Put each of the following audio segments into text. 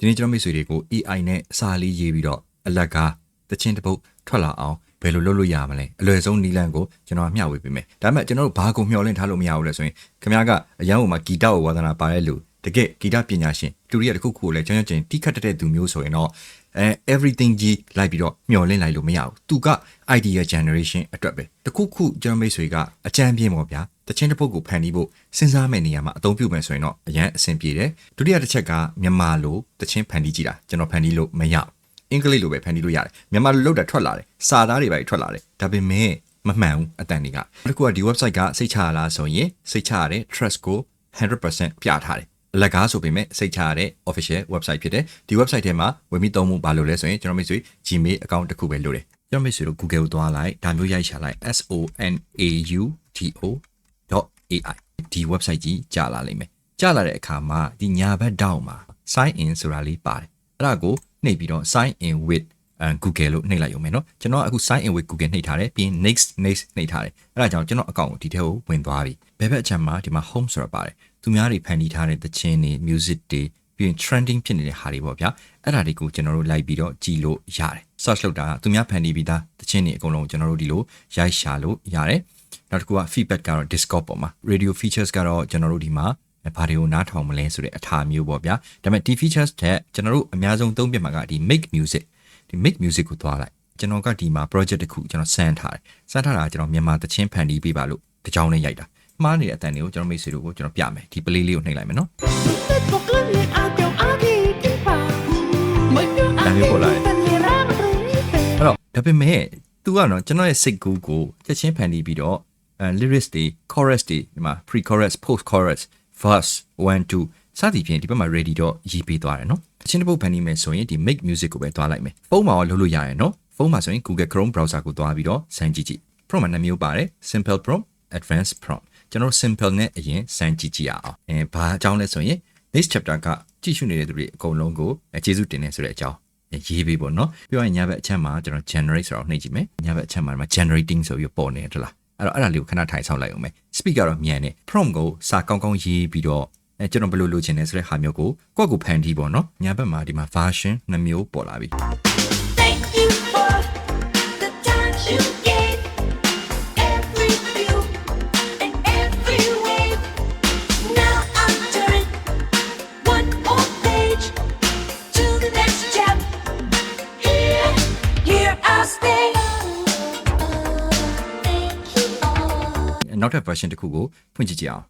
ဒီနေ့ကျွန်တော်မိတ်ဆွေတွေကို AI နဲ့စာလေးရေးပြီးတော့အလကားတချင်းတစ်ပုတ်ထွက်လာအောင်ဘယ်လိုလုပ်လို့ရမလဲအလွယ်ဆုံးနီလန်ကိုကျွန်တော်မျှဝေပေးမယ်ဒါပေမဲ့ကျွန်တော်တို့ဘာကိုမျှော်လင့်ထားလို့မရဘူးလဲဆိုရင်ခင်ဗျားကအရန်ဟိုမှာဂီတကိုဝါသနာပါတဲ့လူတကယ်ဂီတပညာရှင်လူတွေကတခုခုကိုလည်းကျွန်တော်ချင်းတိခတ်တဲ့သူမျိုးဆိုရင်တော့အဲ everything ကြီးလိုက်ပြီးတော့မျှော်လင့်လိုက်လို့မရဘူးသူက idea generation အတွက်ပဲတခုခုကျွန်တော်မိတ်ဆွေကအကြံပြင်းပေါ့ဗျာ တချင်းတစ်ပုတ်ကိုဖန်တီးဖို့စဉ်းစားမယ့်နေရာမှာအသုံးပြုမယ်ဆိုရင်တော့အရန်အဆင်ပြေတယ်ဒုတိယတစ်ချက်ကမြန်မာလိုတချင်းဖန်တီးကြည့်တာကျွန်တော်ဖန်တီးလို့မရဘူးအင်္ဂလိပ်လိုပဲဖန်တီးလို့ရတယ်မြန်မာလိုလောက်တာထွက်လာတယ်စာသားတွေပဲထွက်လာတယ်ဒါပေမဲ့မမှန်ဘူးအတန်တွေကတခုကဒီ website ကစိတ်ချရလားဆိုရင်စိတ်ချရတယ် trust ကို100%ပြထားတယ်အလကားဆိုပေမဲ့စိတ်ချရတဲ့ official website ဖြစ်တယ်ဒီ website ထဲမှာဝင်ပြီးသုံးဖို့ဘာလို့လဲဆိုရင်ကျွန်တော်မိတ်ဆွေ Gmail account တစ်ခုပဲလိုတယ်ကျွန်တော်မိတ်ဆွေတို့ Google ကိုသွားလိုက်ဒါမျိုးရိုက်ရှာလိုက် S O N A U T O .ai ဒီ website ကြီးကြာလာလိမ့်မယ်ကြာလာတဲ့အခါမှာဒီညာဘက်တောက်မှာ sign in ဆိုတာလေးပါတယ်အဲ့ဒါကိုနှိပ်ပြီးတော့ sign in with Google လို့နှိပ်လိုက်ရုံပဲเนาะကျွန်တော်အခု sign in with Google နှိပ်ထားတယ်ပြီးရင် next next နှိပ်ထားတယ်အဲ့ဒါကြောင့်ကျွန်တော်အကောင့်ကိုဒီထဲကိုဝင်သွားပြီဘယ်ဘက်အချက်မှာဒီမှာ home ဆိုတာပါတယ်သူများတွေဖန်တီးထားတဲ့သချင်းတွေ music တွေပြီးရင် trending ဖြစ်နေတဲ့ဟာတွေပေါ့ဗျာအဲ့ဒါတွေကိုကျွန်တော်တို့လိုက်ပြီးတော့ကြည်လို့ရတယ် search လုပ်တာသူများဖန်တီးပြီးသားသချင်းတွေအကုန်လုံးကျွန်တော်တို့ဒီလိုရိုက်ရှာလို့ရတယ် နောက်တစ်ခုက feedback ကတော့ Discord ပေါ်မှာ radio features ကတော့ကျွန်တော်တို့ဒီမှာဘာတွေကိုနားထောင်မလဲဆိုတဲ့အထာမျိုးပေါ့ဗျာဒါပေမဲ့ဒီ features တဲ့ကျွန်တော်တို့အများဆုံးသုံးပြမှာကဒီ make music ဒီ make music ကိုသွားလိုက်ကျွန်တော်ကဒီမှာ project တစ်ခုကျွန်တော်စမ်းထားတယ်စမ်းထားတာကျွန်တော်မြန်မာသချင်းဖန်တီးပေးပါလို့တကြောင်နဲ့ရိုက်တာမှားနေတဲ့အတန်တွေကိုကျွန်တော်မိတ်ဆွေတို့ကိုကျွန်တော်ပြမယ်ဒီ play လေးကိုနှိပ်လိုက်မယ်နော် Facebook လနဲ့အပြောင်းအပြေးတင်ပါမပြောင်းအဒါမျိုးပေါ်လာတယ်တန်ရရမလို့အဲ့တော့ဒါပေမဲ့ तू ကတော့ကျွန်တော်ရဲ့စိတ်ကူးကိုချက်ချင်းဖန်တီးပြီးတော့အဲ lyrics တွေ chorus တွေဒီမှာ pre chorus post chorus verse 1 2စသည်ဖြင့်ဒီဘက်မှာ ready တော့ရေးပေးသွားတယ်နော်အချင်းတစ်ပုတ်ဖန်တီးမယ်ဆိုရင်ဒီ make music ကိုပဲသွားလိုက်မယ်ဖုန်းမှာရောလုပ်လို့ရတယ်နော်ဖုန်းမှာဆိုရင် Google Chrome browser ကိုသွားပြီးတော့စမ်းကြည့်ကြည့် prompt မှာနှစ်မျိုးပါတယ် simple prompt advanced prompt ကျွန်တော် simple နဲ့အရင်စမ်းကြည့်ကြည့်ရအောင်အဲဘာအကြောင်းလဲဆိုရင် next chapter ကကြည့်ရှုနေတဲ့သူတွေအကုန်လုံးကိုအဲကျေးဇူးတင်နေဆိုတဲ့အကြောင်းရေးပေးပေါ့နော်ပြောရင်ညာဘက်အချက်မှာကျွန်တော် generate ဆိုတော့နှိပ်ကြည့်မယ်ညာဘက်အချက်မှာဒီမှာ generating ဆိုပြီးပေါ်နေတယ်လား အဲ့တော့အဲ့ဒါလေးကိုခဏထိုင်ဆောက်လိုက်အောင်မယ် speak ကတော့မြန်တယ် prompt ကိုစာကောင်းကောင်းရေးပြီးတော့အဲကျွန်တော်ဘယ်လိုလုပ်ချင်လဲဆိုတဲ့ဟာမျိုးကိုကိုယ့်ကိုဖန်တီးပေါ့နော်ညာဘက်မှာဒီမှာ version နှစ်မျိုးပေါ်လာပြီ Thank you for the time you နောက်ထပ် version တစ်ခုကိုဖွင့်ကြည့်ကြည့်အောင်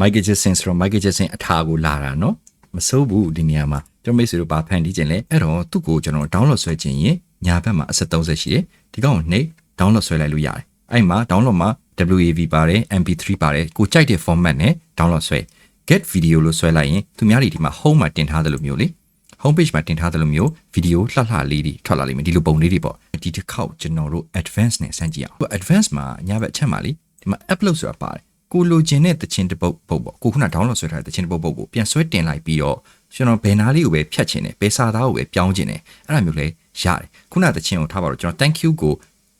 Michael Jackson ဆိုတော့ Michael Jackson အထာကိုလာတာเนาะမစိုးဘူးဒီနေရာမှာကျွန်တော်မိတ်ဆွေတို့ဘာဖန်တီးခြင်းလဲအဲ့တော့သူ့ကိုကျွန်တော် download ဆွဲခြင်းရင်ညာဘက်မှာအဆက်30ရှိတယ်ဒီကောင်ကိုနှိပ် download ဆွဲလိုက်လို့ရတယ်အဲ့မှာ download မှာ WAV ပါတယ် MP3 ပါတယ်ကိုကြိုက်တဲ့ format နဲ့ download ဆွဲ get video လို့ဆွဲလိုက်ရင်သူများတွေဒီမှာ home မှာတင်ထားတယ်လို့မျိုးလေ home page မှာတင်ထားတယ်လို့မျိုးဗီဒီယိုလှလှလေးတွေထွက်လာလိမ့်မယ်ဒီလိုပုံလေးတွေပေါ့ဒီတစ်ခေါက်ကျွန်တော်တို့ advance နဲ့စမ်းကြည့်အောင်ဟို advance မှာညာဘက်အချက်မှာလေဒီမှာ upload ဆိုတာပါတယ် ကိုလိုချင်တဲ့တခြင်းတစ်ပုတ်ပုတ်ပေါ့ကိုခုန download ဆွဲထားတဲ့တခြင်းတစ်ပုတ်ပုတ်ကိုပြန်ဆွဲတင်လိုက်ပြီးတော့ကျွန်တော်ဘယ်နာလေးကိုပဲဖြတ်ချင်တယ်ဘယ်စာသားကိုပဲပြောင်းချင်တယ်အဲ့ဒါမျိုးလဲရတယ်ခုနတခြင်းကိုထားပါတော့ကျွန်တော် thank you ကို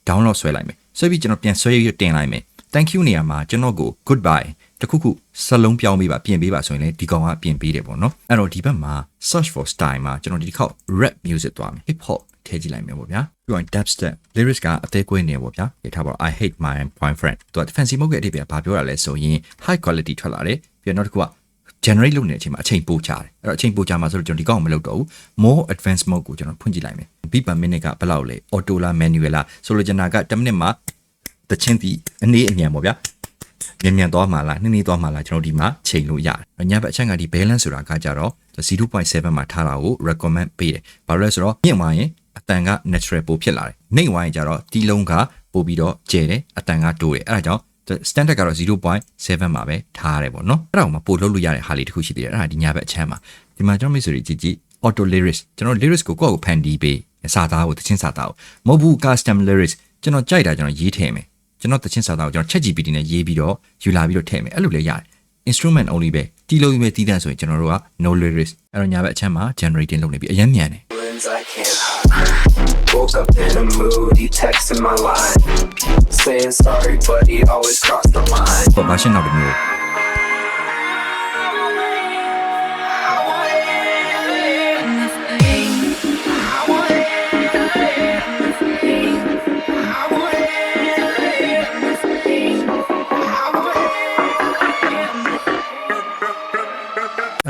download ဆွဲလိုက်မယ်ဆွဲပြီးကျွန်တော်ပြန်ဆွဲရတင်လိုက်မယ် thank you နေရာမှာကျွန်တော်ကို goodbye တခုခုစလုံးပြောင်းပေးပါပြင်ပေးပါဆိုရင်လည်းဒီကောင်ကပြင်ပေးတယ်ပေါ့နော်အဲ့တော့ဒီဘက်မှာ search for style မှာကျွန်တော်ဒီတစ်ခေါက် rap music သွားမယ် hip hop ထည့်ကြည့်လိုက်မယ်ပေါ့ဗျာပြီးတော့ dubstep lyrics ကအသေးကွေးနေပေါ့ဗျာဒီထားပါတော့ I hate my boyfriend သူက fancy မဟုတ်တဲ့အဓိပ္ပာယ်ဘာပြောတာလဲဆိုရင် high quality ထွက်လာတယ်ပြီးတော့နောက်တစ်ခုက generate လုပ်နေတဲ့အချိန်မှာအချိန်ပိုကြာတယ်အဲ့တော့အချိန်ပိုကြာမှာဆိုတော့ကျွန်တော်ဒီကောင်မလုပ်တော့ဘူး more advanced mode ကိုကျွန်တော်ဖွင့်ကြည့်လိုက်မယ် beat per minute ကဘယ်လောက်လဲ auto လား manual လားဆိုလိုချင်တာက10မိနစ်မှာတချင်းဒီအနေအမြန်ပေါ့ဗျာ မြန်မြန်သွားမှာလားနှင်းနှင်းသွားမှာလားကျွန်တော်ဒီမှာချိန်လို့ရတယ်ညဘက်အချက်ကဒီ balance ဆိုတာကကြတော့0.7မှာထားတာကို recommend ပေးတယ်ဘာလို့လဲဆိုတော့မြင့်သွားရင်အတန်က natural ပိုဖြစ်လာတယ်နှိမ့်သွားရင်ကြတော့တီးလုံးကပိုပြီးတော့ကျဲတယ်အတန်ကတိုးတယ်အဲ့ဒါကြောင့် standard ကတော့0.7မှာပဲထားရတယ်ပေါ့နော်အဲ့ဒါကိုမှပို့လုပ်လို့ရတဲ့ဟာလေးတစ်ခုရှိသေးတယ်အဲ့ဒါဒီညာဘက်အချမ်းမှာဒီမှာကျွန်တော်မိတ်ဆွေတွေကြည့်ကြည့် auto lyrics ကျွန်တော် lyrics ကိုကိုယ့်ကိုဖန်တီးပေးစာသားကိုတချင်းစာသားကိုမဟုတ်ဘူး custom lyrics ကျွန်တော်ကြိုက်တာကျွန်တော်ရေးထည့်မယ် ကျွန်တော်တချင်းစာသားကိုကျွန်တော် ChatGPT နဲ့ရေးပြီးတော့ယူလာပြီးတော့ထည့်မယ်အဲ့လိုလည်းရတယ် instrument only ပဲတီးလို့ပဲတီးတန်းဆိုရင်ကျွန်တော်တို့က no lyrics အဲ့တော့ညာဘက်အချမ်းမှာ generating လုပ်နေပြီအရင်မြန်တယ် feelings I can't hide. Woke up in a mood, he texted my line. Saying sorry, but he always crossed the line. ပေါ့ version နောက်တစ်မျိုး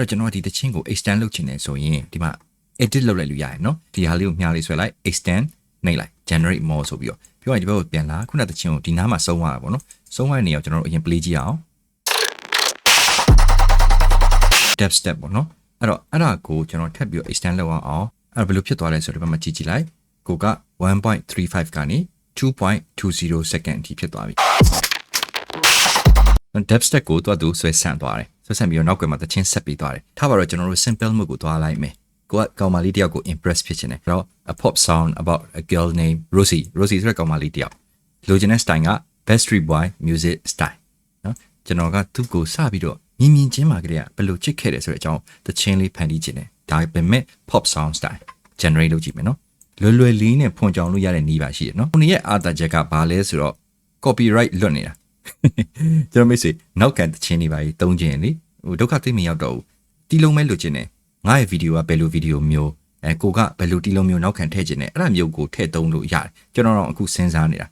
တော့ကျွန်တော်ဒီတခြင်းကို extend လုပ်ချင်တယ်ဆိုရင်ဒီမှာ edit လုပ်လိုက်လို့ရတယ်နော်ဒီဟာလေးကိုမျှလေးဆွဲလိုက် extend နှိပ်လိုက် generate more ဆိုပြီးတော့ပြောရင်ဒီဘက်ကိုပြန်လာခုနတခြင်းကိုဒီနားမှာစုံရတာပေါ့နော်စုံရတဲ့နေရာကိုကျွန်တော်တို့အရင် play ကြည့်အောင် step step ပေါ့နော်အဲ့တော့အဲ့ဒါကိုကျွန်တော်ထပ်ပြီး extend လုပ်အောင်အဲ့ဘယ်လိုဖြစ်သွားလဲဆိုတော့ဒီဘက်မှာကြည့်ကြည့်လိုက်ကိုက1.35ကနေ2.20 second အထိဖြစ်သွားပြီ depth stack ကိုတွတ်သူဆွဲဆန့်သွားတယ် ဆွဲဆန့်ပြီးတော့နောက်ကွယ်မှာတချင်းဆက်ပြီးသွားတယ်ထားပါတော့ကျွန်တော်တို့ simple mode ကိုသွားလိုက်မယ်ကိုကကောင်မလေးတယောက်ကို impress ဖြစ်ချင်တယ်အဲ့တော့ a pop sound about a girl named Rosie Rosie ဆိုတဲ့ကောင်မလေးတယောက်လိုချင်တဲ့ style က Backstreet Boy music style နော်ကျွန်တော်ကသူ့ကိုစပြီးတော့မြင်မြင်ချင်းမှာကလေးကဘယ်လိုချစ်ခဲ့တယ်ဆိုတဲ့အကြောင်းတချင်းလေးဖန်တီးချင်တယ်ဒါပေမဲ့ pop sound style generate လုပ်ကြည့်မယ်နော်လွယ်လွယ်လေးနဲ့ဖွင့်ကြောင်လို့ရတဲ့နည်းပါရှိတယ်နော်။ခုနရဲ့အာသာချက်ကဘာလဲဆိုတော့ copyright လွတ်နေတာ ကျွန်တော်မိတ်ဆွေနောက်ကန်တချင်းနေပါကြီးတုံးခြင်းလေဟိုဒုက္ခသိမရောက်တော့ဘူးတီလုံးမဲလွတ်ခြင်းနဲ့ငါရဲ့ဗီဒီယိုကဘယ်လိုဗီဒီယိုမျိုးအဲကိုကဘယ်လိုတီလုံးမျိုးနောက်ခံထည့်ခြင်းနဲ့အဲ့ဒါမျိုးကိုထည့်သုံးလို့ရတယ်ကျွန်တော်တော့အခုစဉ်းစားနေတာ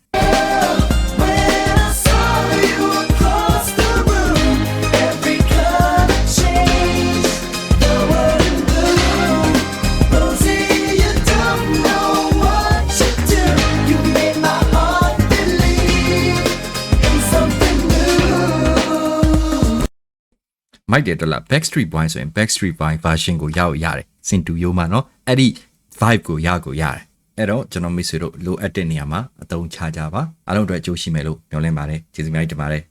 မိုက်တယ်တော့လား Backstreet Boy ဆိုရင် Backstreet Boy version ကိုရောက်ရတယ်စင်တူယိုးမှာเนาะအဲ့ဒီ vibe ကိုရကိုရတယ်အဲ့တော့ကျွန်တော်မိတ်ဆွေတို့လိုအပ်တဲ့နေရာမှာအသုံးချကြပါအားလုံးအတွက်အကျိုးရှိမယ်လို့မျှော်လင့်ပါတယ်ကျေးဇူးများကြီးတင်ပါတယ်